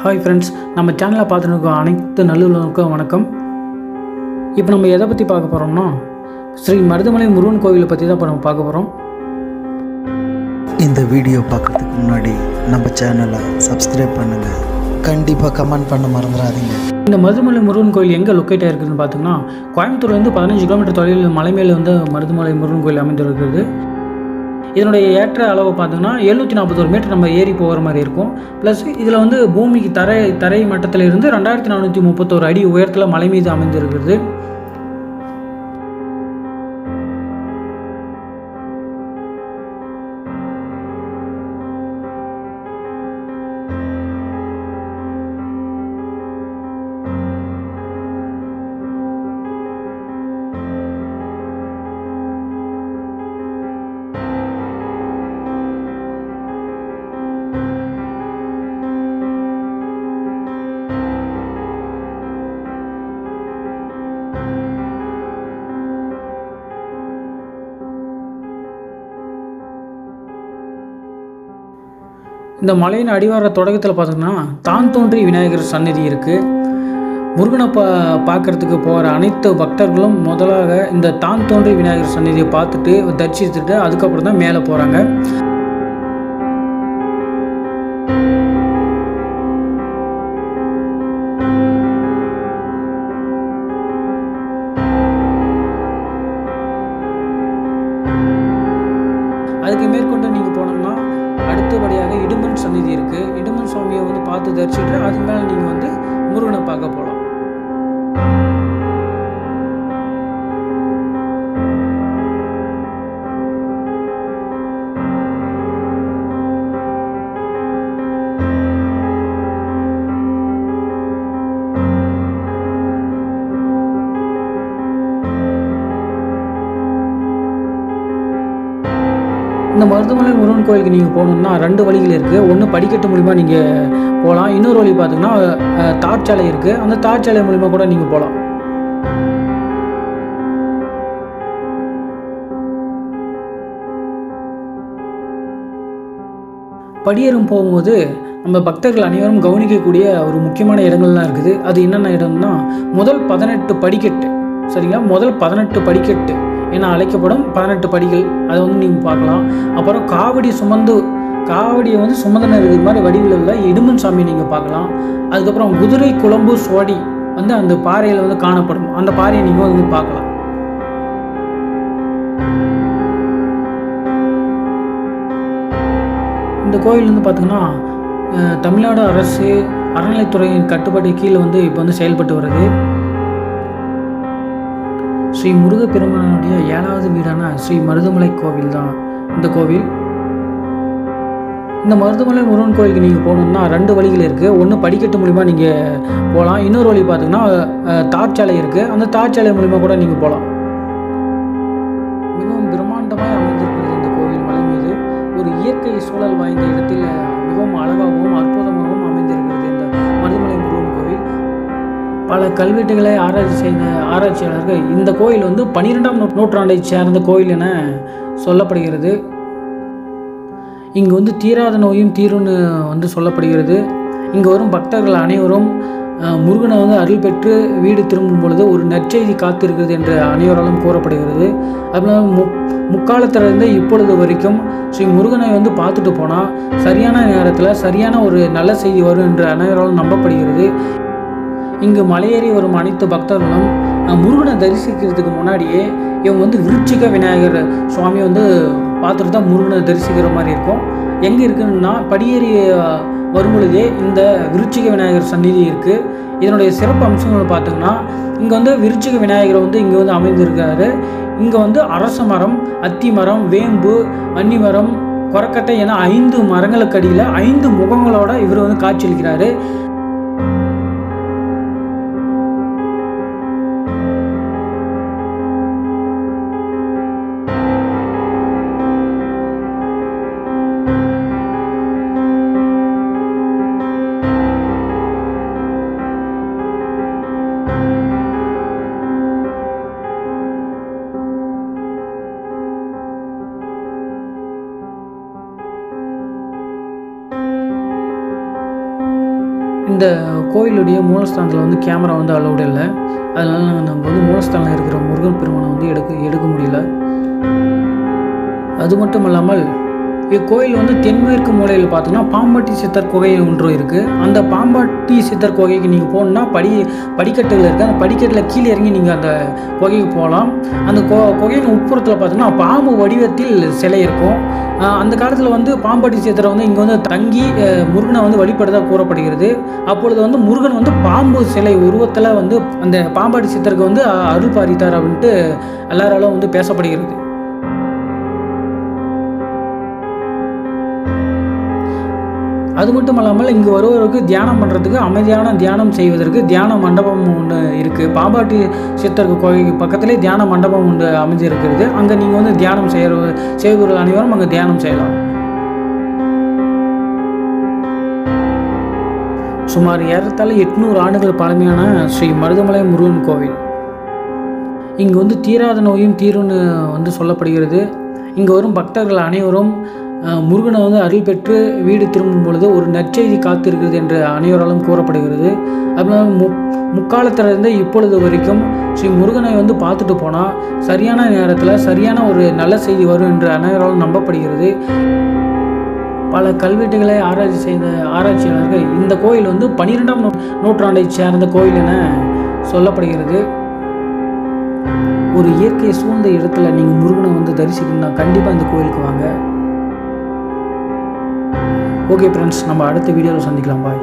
Hi friends நம்ம சேனலை பார்த்துட்டு இருக்க அனைத்து நல்லுள்ளவருக்கும் வணக்கம். இப்போ நம்ம எதை பற்றி பார்க்க போகிறோம்னா ஸ்ரீ மருதமலை முருகன் கோவிலை பற்றி தான் இப்போ நம்ம பார்க்க போகிறோம் இந்த வீடியோ பார்க்குறதுக்கு முன்னாடி நம்ம சேனலை சப்ஸ்கிரைப் பண்ணுங்கள் கண்டிப்பாக கமெண்ட் பண்ண மறந்துடாதீங்க. இந்த மருதமலை முருகன் கோயில் எங்கே லொக்கேட் ஆகிருக்குதுன்னு பார்த்தோம்னா கோயம்புத்தூர்லேருந்து பதினஞ்சு கிலோமீட்டர் தொலைவில் மலை மேலே வந்து மருதமலை முருகன் கோயில் அமைந்திருக்கிறது. இதனுடைய ஏற்ற அளவு பார்த்தோம்னா எழுநூற்றி நாற்பத்தோரு மீட்டர் நம்ம ஏறி போகிற மாதிரி இருக்கும். ப்ளஸ் இதில் வந்து பூமிக்கு தரை தரை மட்டத்தில் இருந்து ரெண்டாயிரத்தி நானூற்றி முப்பத்தோரு அடி உயரத்தில் மலை மீது அமைந்திருக்கிறது. இந்த மலையின் அடிவார தொடக்கத்தில் பார்த்தோம்னா தான் தோன்றி விநாயகர் சந்நிதி இருக்குது முருகனை பா பார்க்கறதுக்கு போகிற அனைத்து பக்தர்களும் முதலாக இந்த தான் தோன்றி விநாயகர் சன்னதியை பார்த்துட்டு தரிசித்துட்டு அதுக்கப்புறம் தான் மேலே போகிறாங்க இடுமன் சந்நிதி இருக்குது இடுமன் சுவாமியை வந்து பார்த்து தரிசிட்டு அதுக்கு மேலே நீங்கள் வந்து முருகனை பார்க்க போகலாம் இந்த மருத்துவமனை முருகன் கோயிலுக்கு நீங்கள் போகணுன்னா ரெண்டு வழிகள் இருக்குது ஒன்று படிக்கட்டு மூலிமா நீங்கள் போகலாம் இன்னொரு வழி பார்த்தீங்கன்னா அஹ், தார்ச்சாலை இருக்குது அந்த தார்ச்சாலை மூலிமா கூட நீங்கள் போகலாம் படியேறும் போகும்போது நம்ம பக்தர்கள் அனைவரும் கவனிக்கக்கூடிய ஒரு முக்கியமான இடங்கள்லாம் இருக்குது. அது என்னென்ன இடம்னா முதல் பதினெட்டு படிக்கட்டு. சரிங்களா? முதல் பதினெட்டு படிக்கட்டு. என அழைக்கப்படும் பதினெட்டு படிகள். அதை வந்து நீங்கள் பார்க்கலாம். அப்புறம் காவடி சுமந்து காவடியை வந்து சுமந்தன இருக்கிற மாதிரி வடிவில் உள்ள இடுமன் சாமி நீங்கள் பார்க்கலாம். அதுக்கப்புறம் குதிரை குழம்பு சுவடி வந்து அந்த பாறையில் வந்து காணப்படும். அந்த பாறையை நீங்கள் வந்து பார்க்கலாம். இந்த கோயில் வந்து பார்த்திங்கன்னா தமிழ்நாடு அரசு அறநிலைத்துறையின் கட்டுப்பாட்டு கீழே வந்து இப்போ வந்து செயல்பட்டு வருது. ஸ்ரீ முருகப்பெருமானுடைய ஏழாவது வீடான ஸ்ரீ மருதமலை கோவில் தான் இந்த கோவில். இந்த மருதமலை முருகன் கோயிலுக்கு நீங்கள் போகணுன்னா ரெண்டு வழிகள் இருக்குது ஒன்று படிக்கட்டு மூலிமா நீங்கள் போகலாம் இன்னொரு வழி பார்த்தீங்கன்னா அஹ், தார்ச்சாலை இருக்குது அந்த தார்ச்சாலை மூலிமா கூட நீங்கள் போகலாம் மிகவும் பிரம்மாண்டமாக அமைந்திருக்கிறது இந்த கோவில் மலை மீது. ஒரு இயற்கை சூழல் வாய்ந்த பல கல்வெட்டுகளை ஆராய்ச்சி செய்த ஆராய்ச்சியாளர்கள் இந்த கோயில் வந்து பன்னிரெண்டாம் நூற்றாண்டை சேர்ந்த கோயில் என சொல்லப்படுகிறது. இங்கு வந்து தீராத நோயும் தீரும்னு வந்து சொல்லப்படுகிறது. இங்கு வரும் பக்தர்கள் அனைவரும் முருகனை வந்து அருள் பெற்று வீடு திரும்பும் பொழுது ஒரு நற்செய்தி காத்திருக்கிறது என்று அனைவராலும் கூறப்படுகிறது. அதனால் மு முக்காலத்திலிருந்து இப்பொழுது வரைக்கும் ஸ்ரீ முருகனை வந்து பார்த்துட்டு போனால் சரியான நேரத்தில் சரியான ஒரு நல்ல செய்தி வரும் என்று அனைவராலும் நம்பப்படுகிறது. இங்கு மலையேறி வரும் அனைத்து பக்தர்களும் முருகனை தரிசிக்கிறதுக்கு முன்னாடியே இவங்க வந்து விருச்சிக விநாயகர் சுவாமி வந்து பார்த்துட்டு தான் முருகனை தரிசிக்கிற மாதிரி இருக்கும். எங்கே இருக்குன்னா படியேறி வரும்பொழுதே வரும் பொழுதே இந்த விருச்சிக விநாயகர் சந்நிதி இருக்குது இதனுடைய சிறப்பு அம்சங்கள் பார்த்தோம்னா இங்கே வந்து விருச்சிக விநாயகர் வந்து இங்கே வந்து அமைந்திருக்காரு. இங்கே வந்து அரச மரம் அத்தி மரம் வேம்பு அன்னி மரம் கொரக்கட்டை என ஐந்து மரங்களுக்கு அடியில் ஐந்து முகங்களோட இவர் வந்து காட்சியளிக்கிறாரு. இந்த கோயிலுடைய மூலஸ்தானத்தில் வந்து கேமரா வந்து அலௌடு இல்லை. அதனால் நாங்கள் நம்ம வந்து மூலஸ்தானம் இருக்கிற முருகன் பெருமானை வந்து எடுக்க எடுக்க முடியல. அது மட்டும் இல்லாமல் இக்கோயில் வந்து தென்மேற்கு மூலையில் பார்த்தீங்கன்னா பாம்பாட்டி சித்தர் குகை ஒன்று இருக்குது அந்த பாம்பாட்டி சித்தர் குகைக்கு நீங்கள் போகணுன்னா படி படிக்கட்டுகள் இருக்குது அந்த படிக்கட்டில் கீழே இறங்கி நீங்கள் அந்த குகைக்கு போகலாம். அந்த கொ குகையின் உட்புறத்தில் பார்த்தீங்கன்னா பாம்பு வடிவத்தில் சிலை இருக்கும். அந்த காலத்தில் வந்து பாம்பாட்டி சித்தரை வந்து இங்கே வந்து தங்கி முருகனை வந்து வழிபடுதாக கூறப்படுகிறது. அப்பொழுது வந்து முருகன் வந்து பாம்பு சிலை உருவத்தில் வந்து அந்த பாம்பாட்டி சித்தருக்கு வந்து அருள் பாரித்தார் அப்படின்ட்டு எல்லாராலும் வந்து பேசப்படுகிறது. அது மட்டும் இல்லாமல் இங்கே வருவதற்கு தியானம் பண்ணுறதுக்கு அமைதியான தியானம் செய்வதற்கு தியான மண்டபம் ஒன்று இருக்குது பாபாட்டி சித்தருக்கு கோயிலுக்கு பக்கத்திலே தியான மண்டபம் ஒன்று அமைஞ்சிருக்கிறது. அங்கே நீங்கள் வந்து தியானம் செய்கிற செய்பவர்கள் அனைவரும் அங்கே தியானம் செய்யலாம். சுமார் ஏறத்தாழ எட்நூறு ஆண்டுகள் பழமையான ஸ்ரீ மருதமலை முருகன் கோவில். இங்கு வந்து தீராத நோயும் தீரும்னு வந்து சொல்லப்படுகிறது. இங்கே வரும் பக்தர்கள் அனைவரும் முருகனை வந்து அருள் பெற்று வீடு திரும்பும் பொழுது ஒரு நற்செய்தி காத்திருக்கிறது என்று அனைவராலும் கூறப்படுகிறது. அதனால் மு முக்காலத்திலிருந்து இப்பொழுது வரைக்கும் ஸ்ரீ முருகனை வந்து பார்த்துட்டு போனால் சரியான நேரத்தில் சரியான ஒரு நல்ல செய்தி வரும் என்று அனைவராலும் நம்பப்படுகிறது. பல கல்வெட்டுகளை ஆராய்ச்சி செய்த ஆராய்ச்சியாளர்கள் இந்த கோயில் வந்து பன்னிரெண்டாம் நூற்றாண்டை சேர்ந்த கோயில் என சொல்லப்படுகிறது. ஒரு இயற்கை சூழ்ந்த இடத்துல நீங்கள் முருகனை வந்து தரிசிக்கணும்னா கண்டிப்பாக இந்த கோயிலுக்கு வாங்க. ஓகே ஃப்ரெண்ட்ஸ் நம்ம அடுத்த வீடியோவில் சந்திக்கலாம். பாய்